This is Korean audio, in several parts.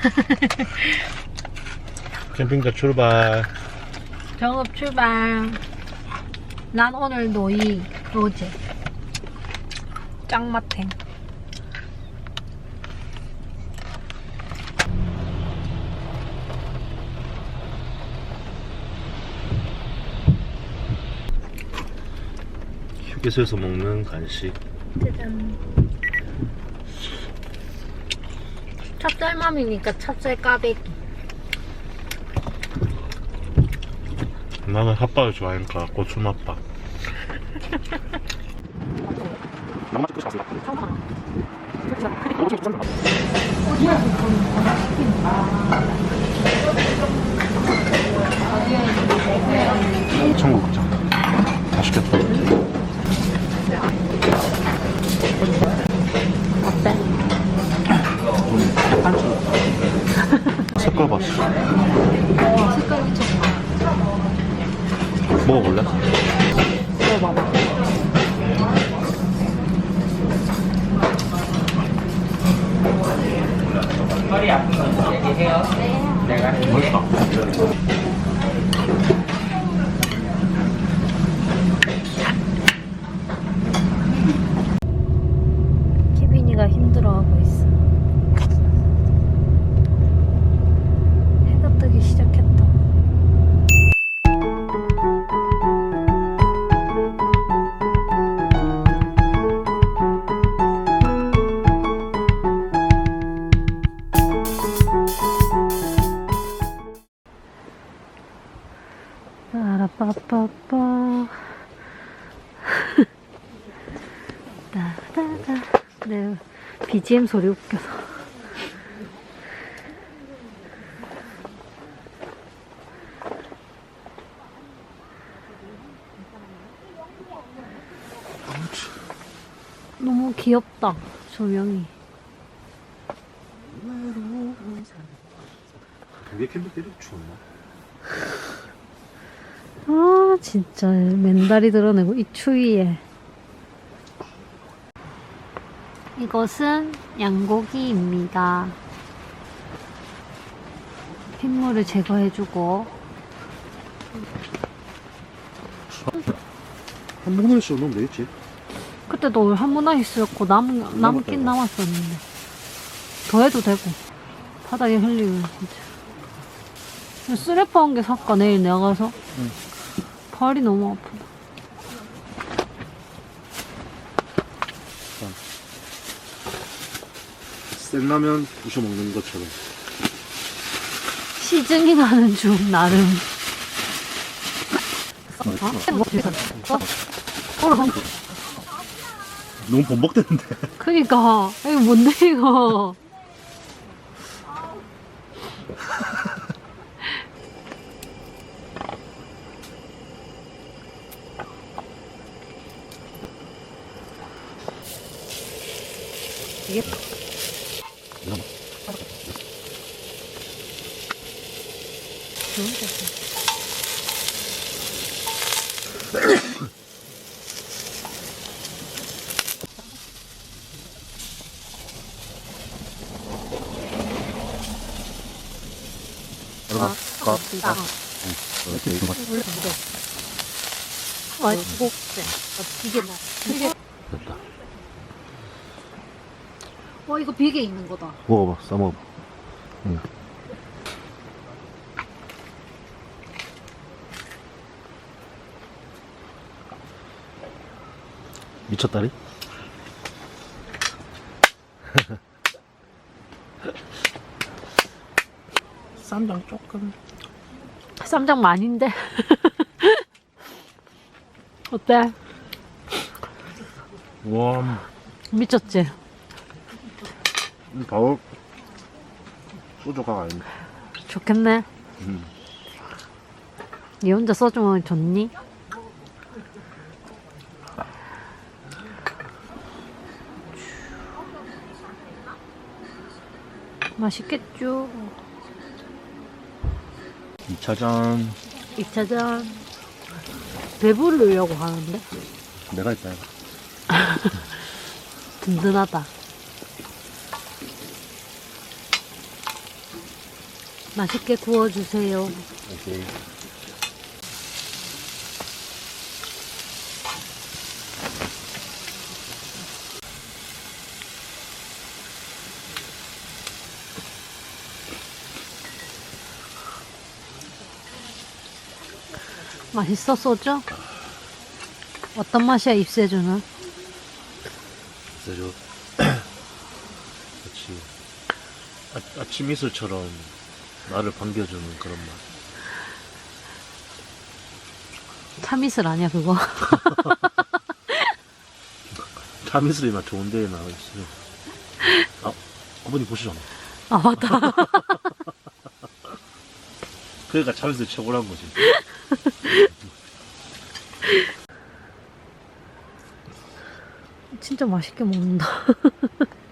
캠핑카 출발. 정읍 출발. 난 오늘 노이 로제. 짱마탱. 휴게소에서 먹는 간식. 짜잔. 찹쌀맘이니까 찹쌀 까베기. 나는 핫바를 좋아하니까 고추 맛밥. 청국장. 맛있겠다. 봤어. 색깔이 좋다. 먹어볼래? 빠라빠빠빠 따다다 네 BGM 소리 웃겨서. 너무 귀엽다 조명이. 왜 캠핑 때리 추웠나? 아 진짜 맨다리 드러내고 이 추위에. 이것은 양고기입니다. 핏물을 제거해주고. 한 모금씩 넣으면 되겠지. 그때도 한 문화히 쓰였고 남, 남긴 남았었는데. 더 해도 되고. 바닥에 흘리면 진짜. 쓰레퍼 한개 살까 내일 내가 가서. 응. 발이 너무 아프다 생라면 부셔 먹는 것처럼. 시증이 나는 중 나름 너무 번복되는데. 그니까 이거 뭔데 이거 가. 아, 이렇게 이거 원래 무대. 아. 아, 비계 나. 비계. 됐다. 어, 이거 비계 있는 거다. 먹어봐. 싸 먹어봐. 응. 미쳤다리? 쌈장 조금. 쌈장 많이인데. 어때? 와, 미쳤지? 바로 소주가 아닌데. 좋겠네. 음. 니 혼자 소주 먹으면 좋니? 맛있겠죠? 2차전 2차전 배부르려고 하는데 내가 있다. 든든하다 맛있게 구워주세요. 오케이. 맛있어, 소주? 어떤 맛이야, 입새주는? 그죠. 마치 아, 아침 이슬처럼 나를 반겨주는 그런 맛. 참이슬 아니야, 그거? 참이슬이 맛 좋은데 나 있어요. 아, 아버님 보시잖아. 아, 맞다. 그러니까 참이슬 최고란 거지. 진짜 맛있게 먹는다.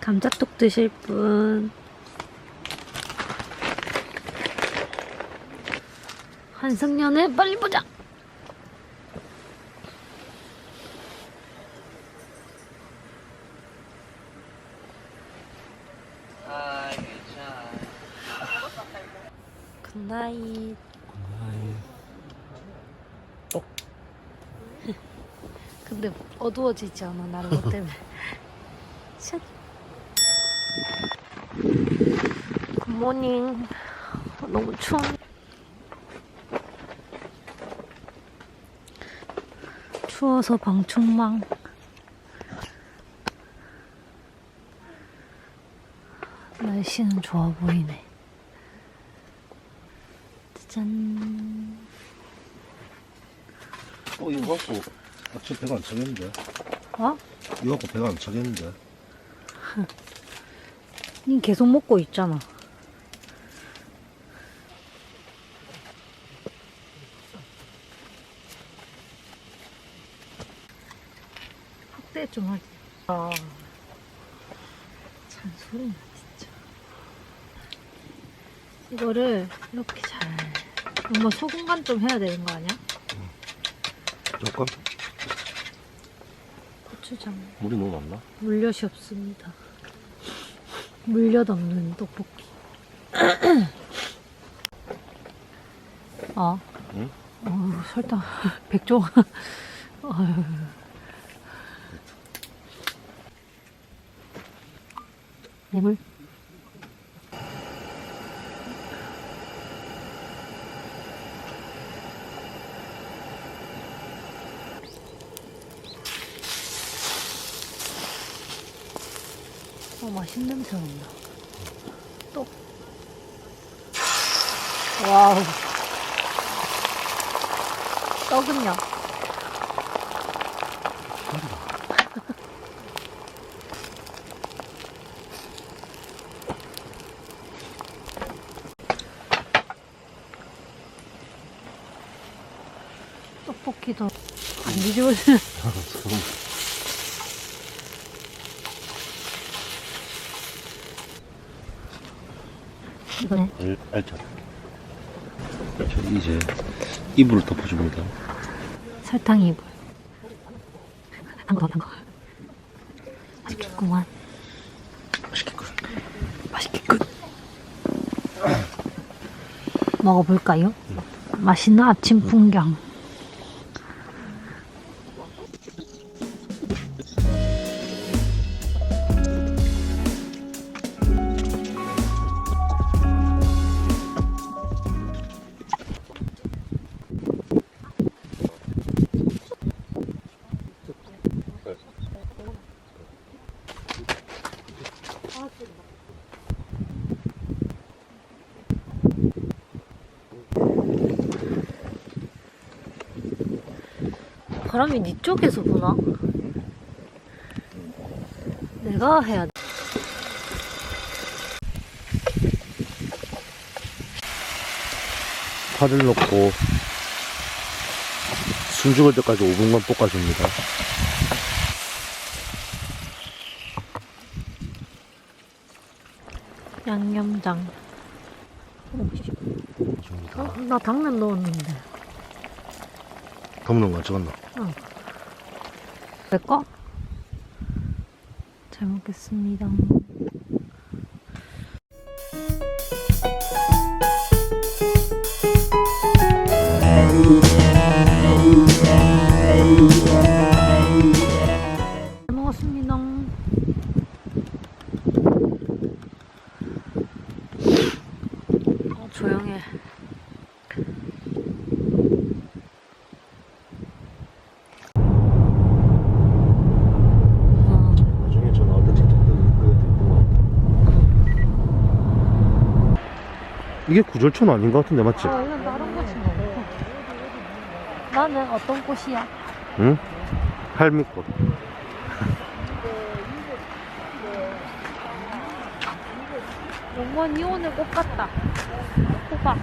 감자떡 드실 분. 한승연애 빨리 보자. 굿나잇. 근데 어두워지지 않아 나를 것 때문에. 셋. 굿모닝 너무 추워 추워서 방충망. 날씨는 좋아 보이네. 짠 어, 이거 갖고 아침 배가 안 차겠는데? 어? 이거 갖고 배가 안 차겠는데? 니 계속 먹고 있잖아. 확대 좀 하지. 아, 잔소리나 진짜. 이거를 이렇게 잘. 뭔가 소금 간 좀 해야 되는 거 아니야? 잠깐. 고추장. 물이 너무 많나? 물엿이 없습니다. 물엿 없는 떡볶이. 아. 응? 어, 설탕. 백종. 어휴. 뇌물. 어, 맛있는 냄새 난다. 또. 와우. 떡은요? 떡볶이도 안 뒤집어지는 이거네. 알, 알죠. 저 이제 이불을 덮어줍니다. 설탕 이불. 단거 단거. 맛있겠구만. 맛있겠군. 맛있겠군. 먹어볼까요? 맛있는 아침 풍경. 바람이 네 쪽에서 부나? 내가 해야 돼. 파를 넣고 숨 죽을 때까지 5분간 볶아줍니다. 양념장. 어, 나 당면 넣었는데. 담는 거 찍었나? 내 거? 자, 잘 먹겠습니다. 이게 구절촌 아닌 것 같은데 맞지? 아, 이건 다른 꽃인 거 같아. 나는 어떤 꽃이야? 응? 할미꽃 영원 이혼의 꽃 같다. 호박.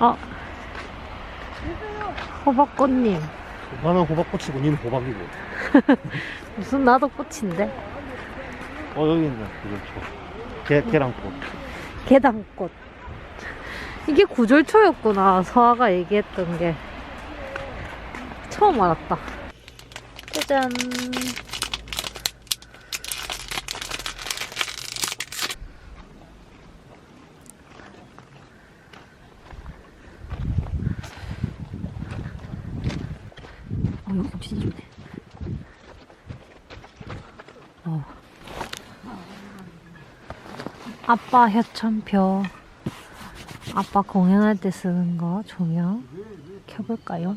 어. 호박꽃님. 나는 호박꽃이고 니는 호박이고 무슨 나도 꽃인데? 어 여기 있네 구절촌 계, 계란꽃 계단꽃. 이게 구절초였구나. 서아가 얘기했던 게. 처음 알았다. 짜잔. 어, 여기 진짜 좋네. 어. 아빠 협찬표. 아빠 공연할 때 쓰는 거 조명 켜볼까요?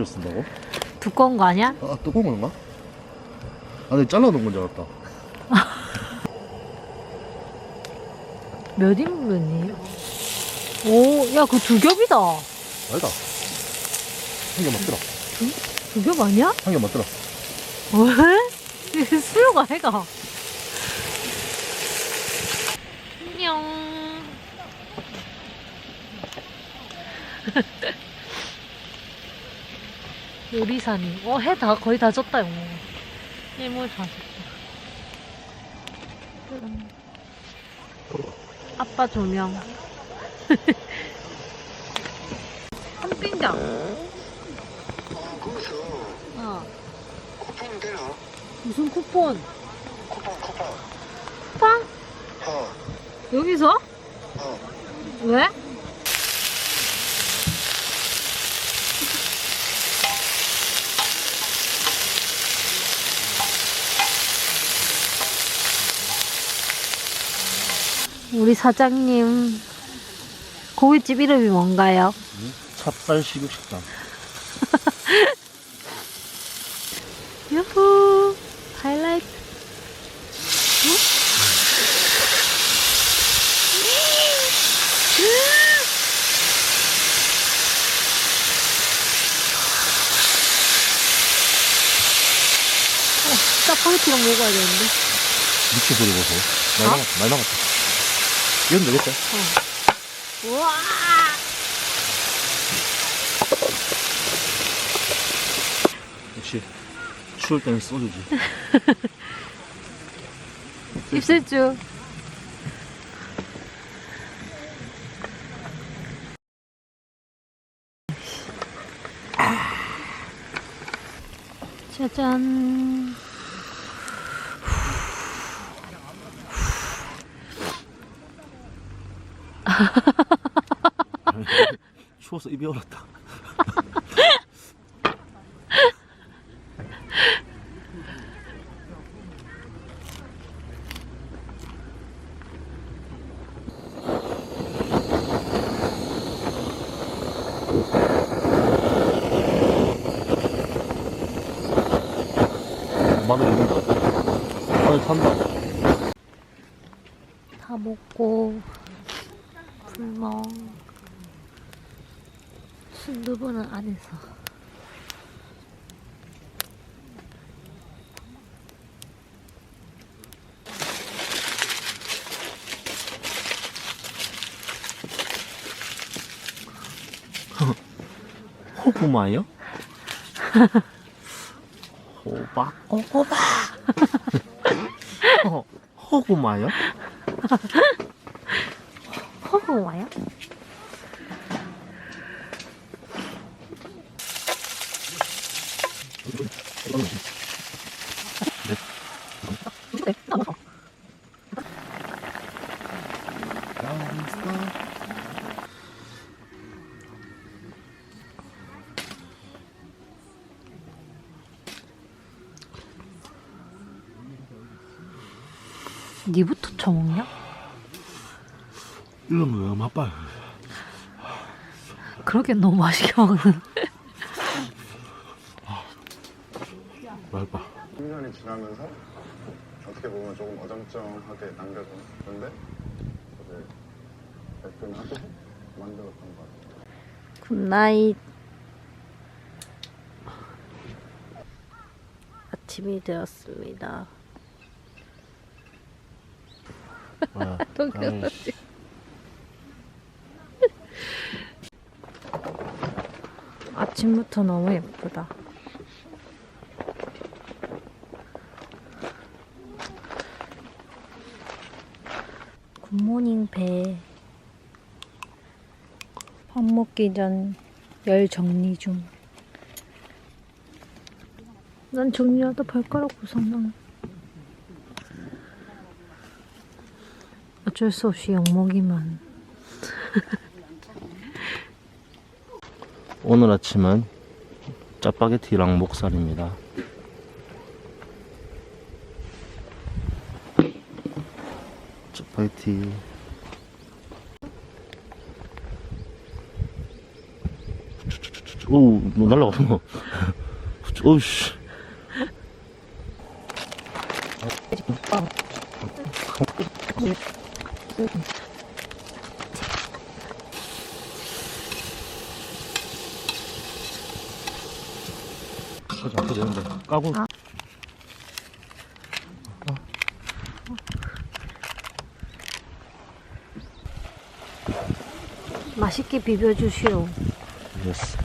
식으로 쓴다고? 두꺼운 거 아니야? 아 뚜껑 건가? 아 근데 잘라놓은 건 줄 알았다 몇 인분이에요? 오, 야, 그 두 겹이다. 아니다 한 개 맞더라 두 겹 아니야? 한 개 맞더라 왜? 이게 수요가 해가. 안녕. 요리사님. 어, 해 다, 거의 다 졌다, 요 일몰 다 졌다. 음. 아빠 조명. 한빙장. 어. 쿠폰 되나? 무슨 쿠폰? 쿠폰 쿠폰 쿠팡? 어 여기서? 어. 왜? 우리 사장님 고깃집 이름이 뭔가요? 찹쌀 식육식당. 유후 하이라이트. 어, 짜파게티랑 먹어야 되는데. 미쳐버리고서. 많이 어? 남았다 이건 되겠다. 우와. 역시 추울 때는 소주지. 입술주. 짜잔 추워서 입이 얼었다 마늘 있는다. 마늘 탄다. 다 먹고 불멍 순두부는 안에서 호구마요? 호박? 호구마! 호- 호구마요? 와요? 니부터 처먹냐? 이런 거왜 맛봐요? 그러게 너무 맛있게 먹는 맛봐. 10년이 지나면서 어떻게 보면 조금 어정쩡하게 남겨졌는데 그걸 매끈하게 만들었던 것 같아요. 굿나잇 아침이 되었습니다 아. 아이씨. 아침부터 너무 예쁘다 굿모닝 배. 밥 먹기 전 열 정리 중. 난 정리하다 발가락 부상당. 어쩔 수 없이 욕먹이만. 오늘 아침은 짜파게티랑 목살입니다. 짜파게티. 오, 뭐. 뭐. 오우씨. 하지 않고 되는데. 까고. 아. 맛있게 비벼주시오. 예스.